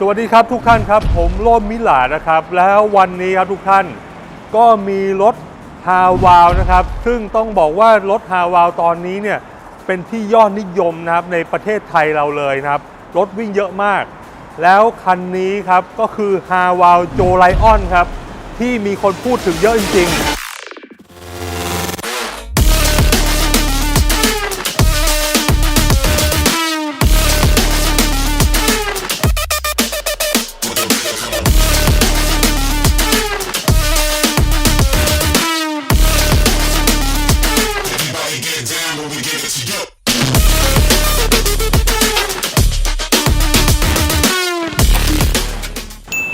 สวัสดีครับทุกท่านครับ ผมโลมมิลานะครับ แล้ววันนี้ครับทุกท่านก็มีรถฮาวาวนะครับ ซึ่งต้องบอกว่ารถฮาวาวตอนนี้เนี่ยเป็นที่ยอดนิยมนะครับในประเทศไทยเราเลยนะครับ รถวิ่งเยอะมาก แล้วคันนี้ครับก็คือฮาวาวโจไลออนครับ ที่มีคนพูดถึงเยอะจริงๆ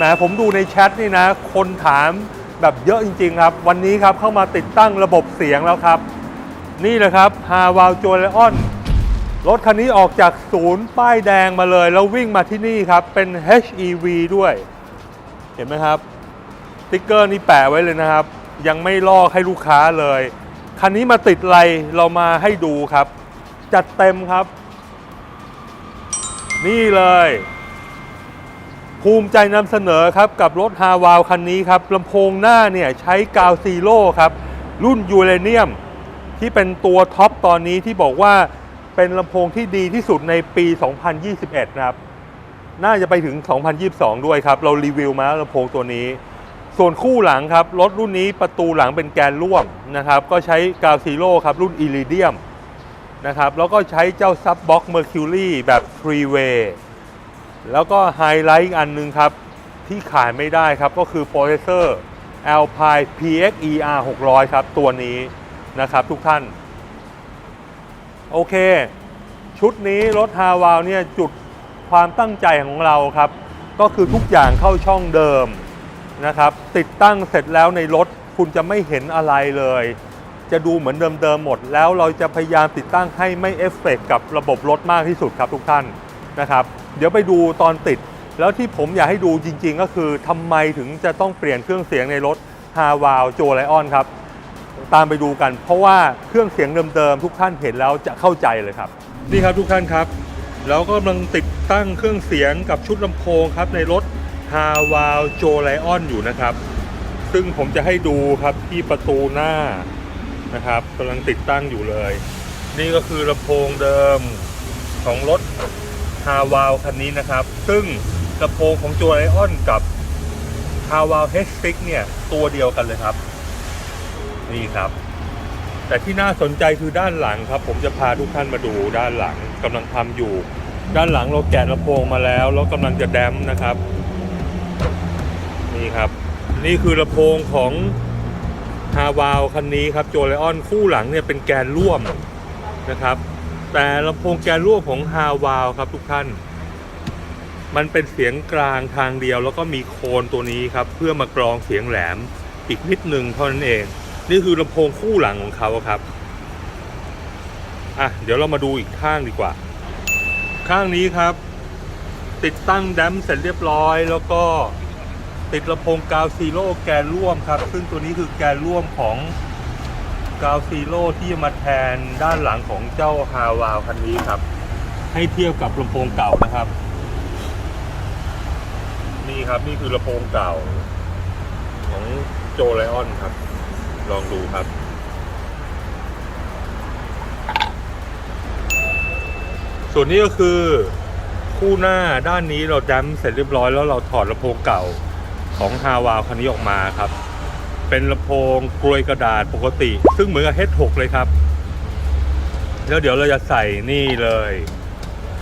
แหมผมดูในแชทนี่นะ คนถามแบบเยอะจริง ๆ ครับ วันนี้ครับเข้ามาติดตั้งระบบเสียงแล้วครับ นี่เลยครับฮาวาวโจเลออนรถคันนี้ออกจากศูนย์ป้ายแดงมาเลย แล้ววิ่งมาที่นี่ครับ เป็น HEV ด้วย เห็นไหมครับติ๊กเกอร์นี่แปะไว้เลยนะครับ ยังไม่ลอกให้ลูกค้าเลย คันนี้มาติดอะไรเรามาให้ดูครับ จัดเต็มครับ นี่เลย ภูมิใจนำเสนอครับกับรถฮาวาวคันนี้ครับลำโพงหน้าเนี่ยใช้กาวซีโร่ครับรุ่นยูเรเนียม ที่เป็นตัวท็อปตอนนี้ที่บอกว่าเป็นลำโพงที่ดีที่สุดในปี 2021 นะครับ น่าจะไปถึง 2022 ด้วยครับ เรารีวิวมาลำโพงตัวนี้ ส่วนคู่หลังครับ รถรุ่นนี้ประตูหลังเป็นแกนร่วมนะครับ ก็ใช้กาวซีโร่ครับ รุ่นอิริเดียมนะครับ แล้วก็ใช้เจ้าซับบ็อกเมอร์คิวรีแบบฟรีเวย์ แล้วก็ไฮไลท์อีกอันหนึงครับ ที่ขายไม่ได้ครับ ก็คือโปรเซสเซอร์ Alpine PXER 600 ครับ ตัวนี้นะครับทุกท่าน โอเค ชุดนี้รถฮาวาวเนี่ยจุดความตั้งใจของเราครับ ก็คือทุกอย่างเข้าช่องเดิมนะครับ ติดตั้งเสร็จแล้วในรถคุณจะไม่เห็นอะไรเลย จะดูเหมือนเดิมๆหมด แล้วเราจะพยายามติดตั้งให้ไม่เอฟเฟกกับระบบรถมากที่สุดครับทุกท่านนะครับ เดี๋ยวไปดูตอนติด แล้วที่ผมอยากให้ดูจริงๆ ก็คือทำไมถึงจะต้องเปลี่ยนเครื่องเสียงในรถฮาวาวโจไลออนครับ ตามไปดูกัน เพราะว่าเครื่องเสียงเดิมๆทุกท่านเห็นแล้วจะเข้าใจเลยครับ นี่ครับทุกท่านครับแล้วก็กำลังติดตั้งเครื่องเสียงกับชุดลำโพงครับในรถ h a w a l j o l i o n อยู่นะครับ ซึ่งผมจะให้ดูครับที่ประตูหน้านะครับกำลังติดตั้งอยู่เลย นี่ก็คือลำโพงเดิมของรถ h a w a l คันนี้นะครับ ซึ่งลำโพงของ j o l i o n กับ h a w a l H6 เนี่ยตัวเดียวกันเลยครับ นี่ครับ แต่ที่น่าสนใจคือด้านหลังครับ ผมจะพาทุกท่านมาดูด้านหลังกำลังทำอยู่ ด้านหลังเราแกะลำโพงมาแล้วแล้วกำลังจะแดมนะครับ นี่ครับ นี่คือลำโพงของฮาวาวคันนี้ครับโจไลออนคู่หลังเนี่ยเป็นแกนร่วมนะครับ แต่ลำโพงแกนร่วมของฮาวาวครับทุกท่าน มันเป็นเสียงกลางทางเดียว แล้วก็มีโคนตัวนี้ครับ เพื่อมากรองเสียงแหลมอีกนิดนึงเท่านั้นเอง นี่คือลำโพงคู่หลังของเขาครับอะเดี๋ยวเรามาดูอีกข้างดีกว่า ข้างนี้ครับ ติดตั้งแดมเสร็จเรียบร้อยแล้วก็ติดลำโพงกาวซีโร่แกนร่วมครับ ซึ่งตัวนี้คือแกนร่วมของ กาวซีโร่ที่จะมาแทนด้านหลังของเจ้าฮาวาวคันนี้ครับ ให้เทียบกับลำโพงเก่านะครับ นี่ครับนี่คือลำโพงเก่า ของโจไลออนครับ ลองดูครับส่วนนี้ก็คือคู่หน้าด้านนี้เราดัมเสร็จเรียบร้อยแล้วเราถอดลำโพงเก่าของฮาวาวคันนี้ออกมาครับ เป็นลำโพงกลวยกระดาษปกติ ซึ่งเหมือนกับ H6 เลยครับ แล้วเดี๋ยวเราจะใส่นี่เลย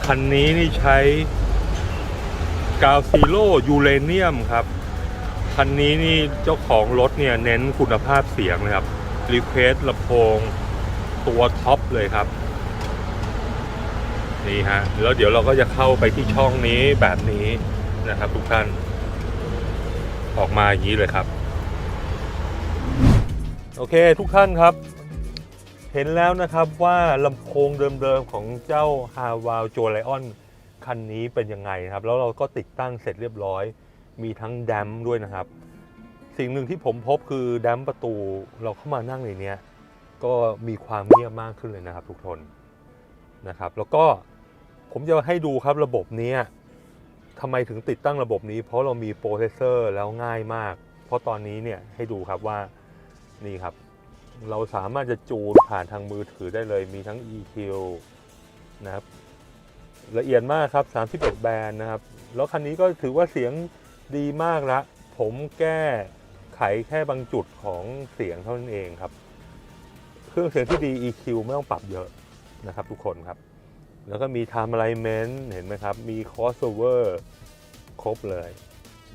คันนี้นี่ใช้กาวซีโร่ยูเรเนียมครับ คันนี้นี่เจ้าของรถเนี่ยเน้นคุณภาพเสียงเลยครับ รีเควสลำโพงตัวท็อปเลยครับ นี่ฮะ แล้วเดี๋ยวเราก็จะเข้าไปที่ช่องนี้แบบนี้นะครับทุกท่าน ออกมาอย่างนี้เลยครับ โอเคทุกท่านครับ เห็นแล้วนะครับว่าลำโพงเดิมๆของเจ้า h a w a l j o l i o n คันนี้เป็นยังไงครับ แล้วเราก็ติดตั้งเสร็จเรียบร้อย มีทั้งแดมด้วยนะครับ สิ่งหนึ่งที่ผมพบคือแดมประตูเราเข้ามานั่งในนี้ก็มีความเงียบมากขึ้นเลยนะครับ ทุกคนนะครับ แล้วก็ผมจะให้ดูครับระบบนี้ทำไมถึงติดตั้งระบบนี้ เพราะเรามีโปรเซสเซอร์แล้วง่ายมาก เพราะตอนนี้เนี่ยให้ดูครับว่า นี่ครับ เราสามารถจะจูนผ่านทางมือถือได้เลยมีทั้ง EQ นะครับ ละเอียดมากครับ 31 แบรนด์นะครับ แล้วคันนี้ก็ถือว่าเสียงดีมากละผมแก้ไขแค่บางจุดของเสียงเท่านั้นเองครับ เครื่องเสียงที่ดี EQ ไม่ต้องปรับเยอะนะครับทุกคนครับ แล้วก็มี Time Alignment เห็นไหมครับ มี Crossover ครบเลย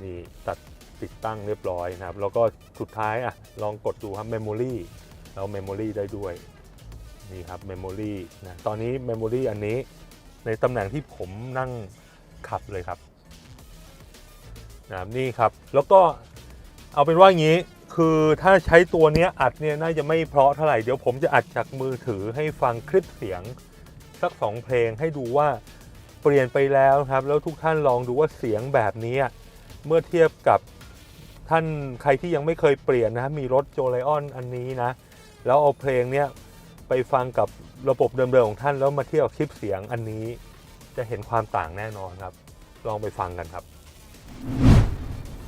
นี่ตัด ติดตั้งเรียบร้อยนะครับ แล้วก็สุดท้ายอะลองกดดูครับ Memory เรา Memory ได้ด้วยนี่ครับ Memory นะตอนนี้ Memory อันนี้ในตำแหน่งที่ผมนั่งขับเลยครับนะครับนี่ครับ แล้วก็เอาเป็นว่างี้คือถ้าใช้ตัวนี้อัดเนี่ยน่าจะไม่เพราะเท่าไหร่ เดี๋ยวผมจะอัดจากมือถือให้ฟังคลิปเสียงสักสองเพลงให้ดูว่าเปลี่ยนไปแล้วครับ แล้วทุกท่านลองดูว่าเสียงแบบนี้ เมื่อเทียบกับ ท่านใครที่ยังไม่เคยเปลี่ยนนะมีรถโจไลออนอันนี้นะ แล้วเอาเพลงเนี้ยไปฟังกับระบบเดิมๆของท่านแล้วมาเทียบคลิปเสียงอันนี้จะเห็นความต่างแน่นอนครับ ลองไปฟังกันครับ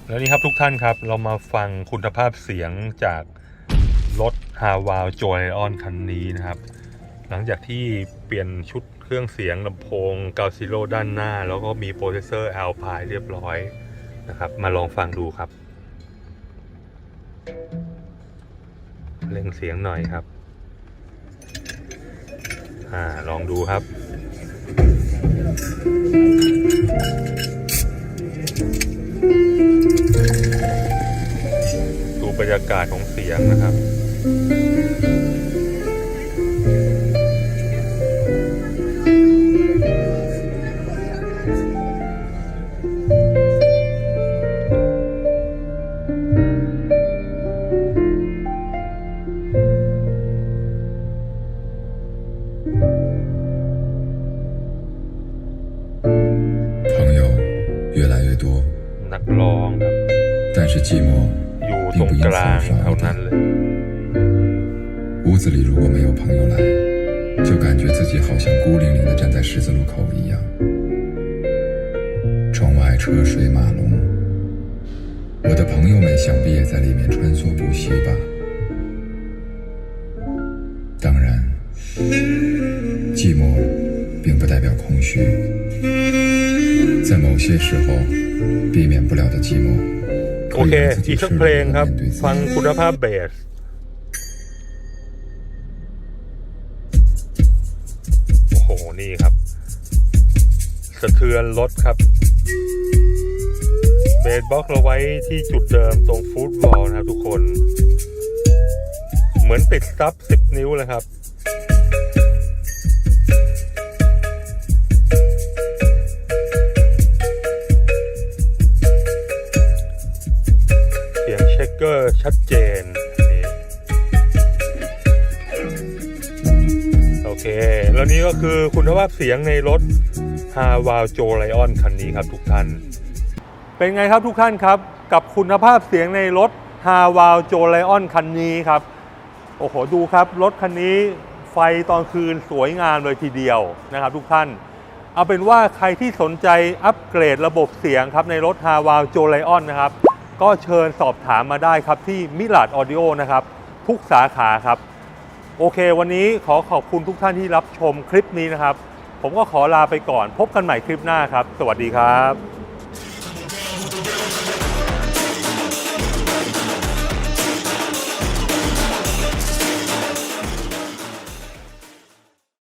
แล้วนี่ครับทุกท่านครับ เรามาฟังคุณภาพเสียงจากรถ h a w a l j o y o n คันนี้นะครับ หลังจากที่เปลี่ยนชุดเครื่องเสียงลำโพงกาซิโ o ด้านหน้า แล้วก็มีโปรเซสเซอร์ Alpine เรียบร้อยนะครับ มาลองฟังดูครับ เร่งเสียงหน่อยครับ อ่า ลองดูครับ ดูบรรยากาศของเสียงนะครับ นักร้องครับ 但是寂寞 อยู่ตรงกลางเท่านั้นเลย 屋子里如果没有朋友来，就感觉自己好像孤零零的站在十字路口一样。窗外车水马龙，我的朋友们想必也在里面穿梭不息吧。当然，寂寞并不代表空虚， 在某些时候，避免不了的寂寞， โอ 可以 เค 让自 อี 己 กสัก 释 เพลง 然 ครั 的 บ 面对自 ฟัง 己。 คุณภาพเบส โอ้โห นี่ครับ สะเทือนรถครับ เบสบ็อกเราไว้ที่จุดเดิมตรงฟูตบอลนะครับทุกคน เหมือนติดซับ 10 นิ้วเลยครับ กอร์ชัดเจน โอเค แล้วนี่ก็คือคุณภาพเสียงในรถ h a w a l j o Lion คันนี้ครับทุกท่าน เป็นไงครับทุกท่านครับ กับคุณภาพเสียงในรถ h a w a l j o Lion คันนี้ครับ โอ้โห ดูครับ รถคันนี้ไฟตอนคืนสวยงามเลยทีเดียวนะครับทุกท่าน เอาเป็นว่าใครที่สนใจอัปเกรดระบบเสียงครับในรถ h a w a l j o Lion นะครับ ก็เชิญสอบถามมาได้ครับที่มิลาดออดิโอนะครับ ทุกสาขาครับ โอเค วันนี้ขอขอบคุณทุกท่านที่รับชมคลิปนี้นะครับ ผมก็ขอลาไปก่อน พบกันใหม่คลิปหน้าครับ สวัสดีครับ